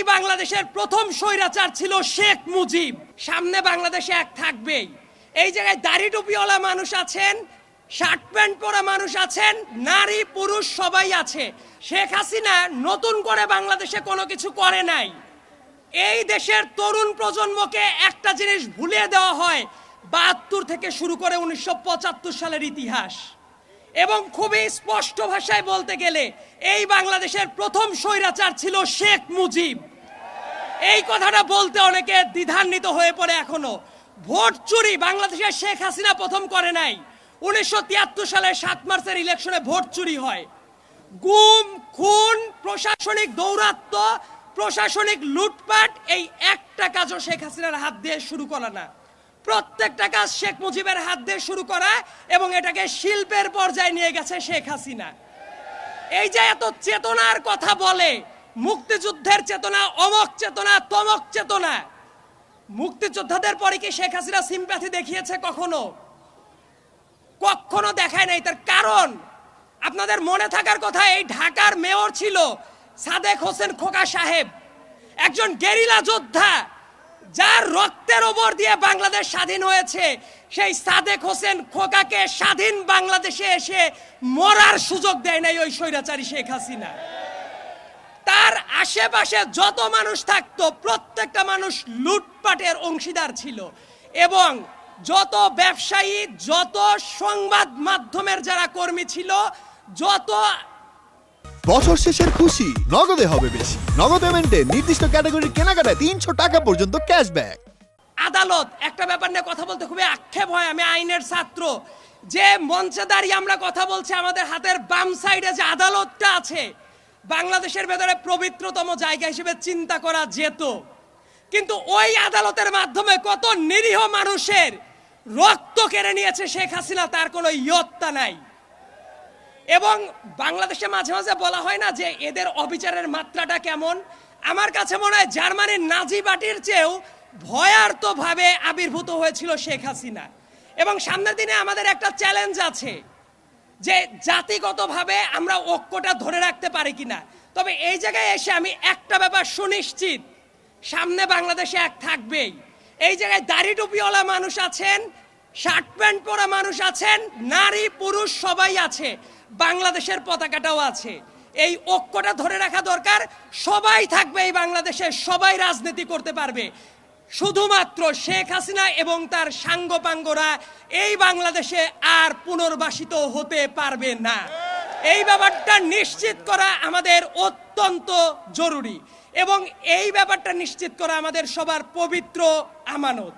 এই বাংলাদেশের প্রথম স্বৈরাচার ছিল শেখ মুজিব। সামনে বাংলাদেশে এক থাকবেই। এই জায়গায় দাড়ি টুপিওয়ালা মানুষ আছেন, শার্ট প্যান্ট পরা মানুষ আছেন, নারী, পুরুষ সবাই আছে। শেখ হাসিনা নতুন করে বাংলাদেশে কোনো কিছু করে নাই। এই দেশের তরুণ প্রজন্মকে একটা জিনিস ভুলিয়ে দেওয়া হয়, বাহাত্তর থেকে শুরু করে উনিশশো পঁচাত্তর সালের ইতিহাস। এবং খুবই স্পষ্ট ভাষায় বলতে গেলে, এই বাংলাদেশের প্রথম স্বৈরাচার ছিল শেখ মুজিব। এই কথাটা বলতে অনেকে দ্বিধান্বিত হয়ে পড়ে এখনও। ভোট চুরি বাংলাদেশের শেখ হাসিনা প্রথম করে নাই। উনিশশো তিয়াত্তর সালে সাত মার্চের ইলেকশনে ভোট চুরি হয়। গুম, খুন, প্রশাসনিক দৌরাত্ম প্রশাসনিক লুটপাট, এই একটা কাজও শেখ হাসিনার হাত দিয়ে শুরু করা না। প্রত্যেকটা কাজ শেখ মুজিবের হাত দিয়ে শুরু করা এবং এটাকে শিল্পের পর্যায়ে নিয়ে গেছে শেখ হাসিনা। এই যে এত চেতনার কথা বলে মুক্তিযুদ্ধের চেতনা, অমক চেতনা, তমক চেতনা। মুক্তিযোদ্ধাদের পরে কি শেখ হাসিনা সিম্প্যাথি দেখিয়েছে কখনো? কখনো দেখায় নাই। তার কারণ, আপনাদের মনে থাকার কথা, এই ঢাকার মেয়র ছিল সাদেক হোসেন খোকা সাহেব। একজন গেরিলা যোদ্ধা, যার রক্তের ওপর দিয়ে বাংলাদেশ স্বাধীন হয়েছে। সেই সাদেক হোসেন খোকাকে স্বাধীন বাংলাদেশে এসে মরার সুযোগ দেয় নাই ওই স্বৈরাচারী শেখ হাসিনা। তার আশেপাশে যত মানুষ থাকতো প্রত্যেকটা মানুষ লুটপাটের অংশীদার ছিল। এবং যত ব্যবসায়ী যত সংবাদ মাধ্যমের যারা কর্মী ছিল যত বছর শেষের খুশি নগদে হবে বেশি। নগদ পেমেন্টে নির্দিষ্ট ক্যাটাগরির কেনাকাটায় তিনশো টাকা পর্যন্ত ক্যাশব্যাক আদালত একটা ব্যাপার নিয়ে কথা বলতে খুবই আক্ষেপ হয় আমি আইনের ছাত্র। যে মঞ্চে দাঁড়িয়ে আমরা কথা বলছি আমাদের হাতের বাম সাইডে যে আদালতটা আছে বাংলাদেশের ভেতরে পবিত্রতম জায়গা হিসেবে চিন্তা করা যেত। কিন্তু ওই আদালতের মাধ্যমে কত নিরীহ মানুষের রক্ত কেড়ে নিয়েছে শেখ হাসিনা, তার কোনো ইয়ত্তা নাই। এবং বাংলাদেশে মাঝে মাঝে বলা হয় না যে এদের অবিচারের মাত্রাটা কেমন। আমার কাছে মনে হয় জার্মানির নাজি বাটির চেয়েও ভয়ার্তভাবে আবির্ভূত হয়েছিল শেখ হাসিনা। এবং সামনের দিনে আমাদের একটা চ্যালেঞ্জ আছে। যে জাতিগতভাবে আমরা ঐক্যটা ধরে রাখতে পারি কিনা। তবে এই জায়গায় এসে আমি একটা ব্যাপার সুনিশ্চিত, সামনে বাংলাদেশে এক থাকবেই। এই জায়গায় দাড়ি টুপিওয়ালা মানুষ আছেন, শার্ট প্যান্ট পরা মানুষ আছেন, নারী, পুরুষ সবাই আছে, বাংলাদেশের পতাকাটাও আছে। এই ঐক্যটা ধরে রাখা দরকার, সবাই থাকবে এই বাংলাদেশে, সবাই রাজনীতি করতে পারবে। শুধুমাত্র শেখ হাসিনা এবং তার সাঙ্গপাঙ্গরা এই বাংলাদেশে আর পুনর্বাসিত হতে পারবে না। এই ব্যাপারটা নিশ্চিত করা আমাদের অত্যন্ত জরুরি এবং এই ব্যাপারটা নিশ্চিত করা আমাদের সবার পবিত্র আমানত।